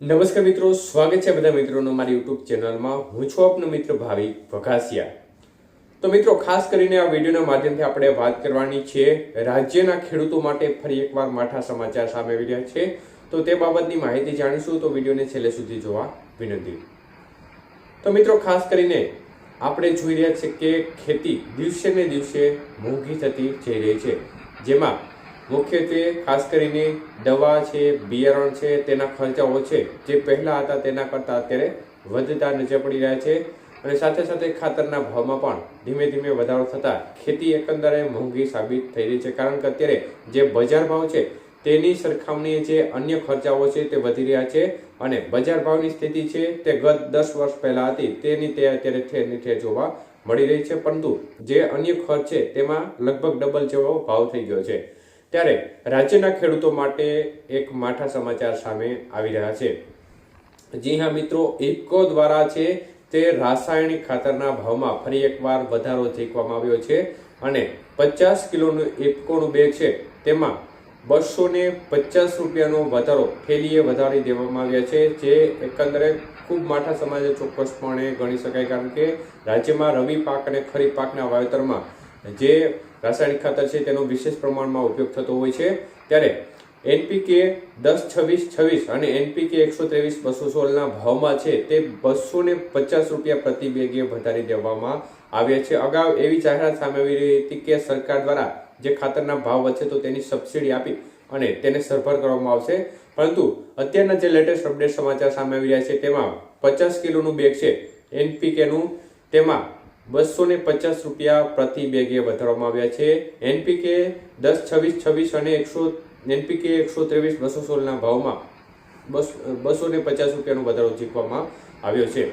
નમસ્કાર મિત્રો, સ્વાગત છે બધા મિત્રોનો મારી યુટ્યુબ ચેનલમાં. હું છું આપનો મિત્ર ભાવિક વઘાસિયા. તો મિત્રો, ખાસ કરીને આ વિડીયોના માધ્યમથી આપણે વાત કરવાની છે રાજ્યના ખેડૂતો માટે ફરી એકવાર માઠા સમાચાર સામે આવી રહ્યા છે. તો તે બાબતની માહિતી જાણીશું, તો વિડીયોને છેલ્લે સુધી જોવા વિનંતી. તો મિત્રો, ખાસ કરીને આપણે જોઈ રહ્યા છીએ કે ખેતી દિવસે ને દિવસે મોંઘી થતી જઈ રહી છે. જેમાં મુખ્યત્વે ખાસ કરીને દવા છે, બિયારણ છે, તેના ખર્ચાઓ છે, જે પહેલાં હતા તેના કરતાં અત્યારે વધતા નજર પડી રહ્યા છે. અને સાથે સાથે ખાતરના ભાવમાં પણ ધીમે ધીમે વધારો થતાં ખેતી એકંદરે મોંઘી સાબિત થઈ રહી છે. કારણ કે અત્યારે જે બજાર ભાવ છે, તેની સરખામણીએ જે અન્ય ખર્ચાઓ છે તે વધી રહ્યા છે અને બજાર ભાવની સ્થિતિ છે તે ગત દસ વર્ષ પહેલાં હતી, તેની તે અત્યારે ઠેરની ઠેર જોવા મળી રહી છે. પરંતુ જે અન્ય ખર્ચ છે, તેમાં લગભગ ડબલ જેવો ભાવ થઈ ગયો છે. ત્યારે રાજ્યના ખેડૂતો માટે એક માઠા સમાચાર સામે આવી રહ્યા છે. જી હા મિત્રો, ઇફકો દ્વારા છે તે રાસાયણિક ખાતરના ભાવમાં ફરી એકવાર વધારો ઝીકવામાં આવ્યો છે અને પચાસ કિલોનું ઇફકોનું બેગ છે. તેમાં બસો ને પચાસ રૂપિયાનો વધારો થેલીએ વધારી દેવામાં આવ્યા છે, જે એકંદરે ખૂબ માઠા સમાજે ચોક્કસપણે ગણી શકાય, કારણ કે રાજ્યમાં રવિ પાક અને ખરીફ પાકના વાવેતરમાં જે રાસાયણિક ખાતર છે તેનો વિશેષ પ્રમાણમાં ઉપયોગ થતો હોય છે. ત્યારે એનપીકે દસ છવ્વીસ છવ્વીસ અને એનપીકે એકસો ત્રેવીસ બસો સોળના ભાવમાં છે તે બસો ને પચાસ રૂપિયા પ્રતિ બેગે વધારી દેવામાં આવ્યા છે. અગાઉ એવી જાહેરાત સામે આવી રહી હતી કે સરકાર દ્વારા જે ખાતરના ભાવ વધશે તો તેની સબસિડી આપી અને તેને સરભર કરવામાં આવશે. પરંતુ અત્યારના જે લેટેસ્ટ અપડેટ સમાચાર સામે આવી રહ્યા છે તેમાં પચાસ કિલોનું બેગ છે એનપીકેનું તેમાં બસો ને પચાસ રૂપિયા પ્રતિ બેગે વધારવામાં આવ્યા છે. એનપીકે દસ, છવ્વીસ છવ્વીસ અને એકસો, એનપીકે એકસો ત્રેવીસ, બસો સોળના ભાવમાં બસ ને પચાસ રૂપિયાનો વધારો ચૂકવવામાં આવ્યો છે.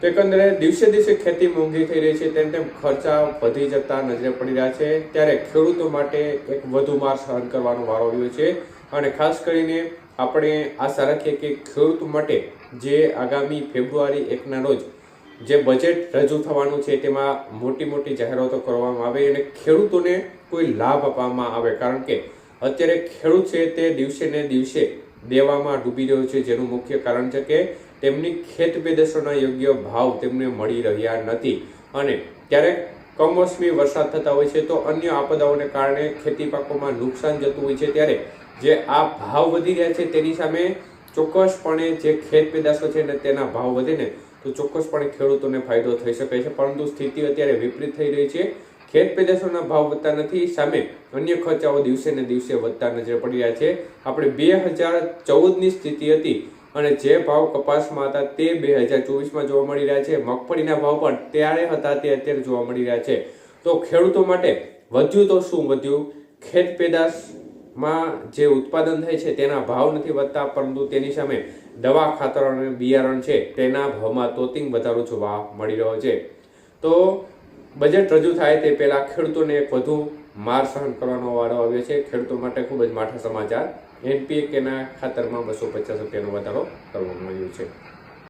તો એકંદરે દિવસે દિવસે ખેતી મોંઘી થઈ રહી છે, તેમ તેમ ખર્ચા વધી જતા નજરે પડી રહ્યા છે. ત્યારે ખેડૂતો માટે એક વધુ માર સહન કરવાનો વારો આવ્યો છે. અને ખાસ કરીને આપણે આશા રાખીએ કે ખેડૂતો માટે જે આગામી ફેબ્રુઆરી એકના રોજ જે બજેટ રજૂ થવાનું છે, તેમાં મોટી મોટી જાહેરાતો કરવામાં આવે અને ખેડૂતોને કોઈ લાભ આપવામાં આવે. કારણ કે અત્યારે ખેડૂત છે તે દિવસે ને દિવસે દેવામાં ડૂબી રહ્યો છે, જેનું મુખ્ય કારણ છે કે તેમની ખેત પેદાશોના યોગ્ય ભાવ તેમને મળી રહ્યા નથી. અને ક્યારેક કમોસમી વરસાદ થતા હોય છે, તો અન્ય આપદાઓને કારણે ખેતી પાકોમાં નુકસાન જતું હોય છે. ત્યારે જે આ ભાવ વધી રહ્યા છે, તેની સામે ચોક્કસપણે જે ખેત પેદાશો છે ને તેના ભાવ વધે ને તો ચોક્કસપણે ખેડૂતોને ફાયદો થઈ શકે છે, પરંતુ સ્થિતિ અત્યારે વિપરીત થઈ રહી છે. ખેત પેદાશોના ભાવ વધતા નથી, સામે અન્ય ખર્ચાઓ દિવસે ને દિવસે વધતા નજરે પડી રહ્યા છે. આપણે બે હજાર ચૌદની સ્થિતિ હતી અને જે ભાવ કપાસમાં હતા તે બે હજાર ચોવીસમાં જોવા મળી રહ્યા છે. મગફળીના ભાવ પણ ત્યારે હતા, તે અત્યારે જોવા મળી રહ્યા છે. તો ખેડૂતો માટે વધ્યું તો શું વધ્યું? ખેત પેદાશમાં જે ઉત્પાદન થાય છે તેના ભાવ નથી વધતા, પરંતુ તેની સામે દવા ખાતર અને બિયારણ છે, તેના ભાવમાં તોતિંગ વધારો જોવા મળી રહ્યો છે. તો બજેટ રજૂ થાય તે પહેલાં ખેડૂતોને વધુ માર સહન કરવાનો વારો આવ્યો છે. ખેડૂતો માટે ખૂબ જ માઠા સમાચાર. એનપીએકેના ખાતરમાં બસો પચાસ રૂપિયાનો વધારો કરવામાં આવ્યો છે.